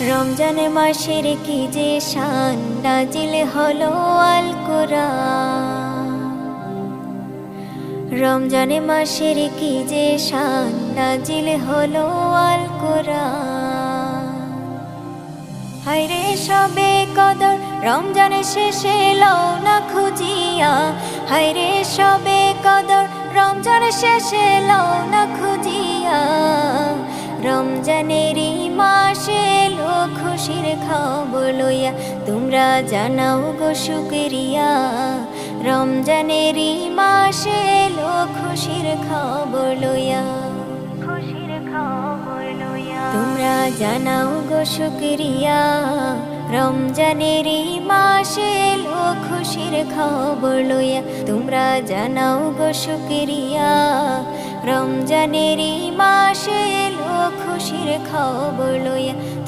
রমজান মাসের কি যে শান নাজিল হলো আল কোরআন। রমজান মাসের কি যে শান নাজিল হলো আল কোরআন। হায়রে সবে কদর রমজান শেষে লও না খুঁজিয়া। হায়রে সবে কদর রমজান শেষে লও না খুঁজিয়া। রমজানেরই মাসে খুশির খবর লইয়া তোমরা জানাও গো শুকরিয়া রমজানেরই মাসে লো খুশির খবর লইয়া। খুশির খবর লইয়া। তোমরা জানাও গো শুকরিয়া রমজানেরই মাসে লো খুশির খবর লইয়া তোমরা জানাও গো শুকরিয়া রমজানেরই মাসে লো খুশির খবর লইয়া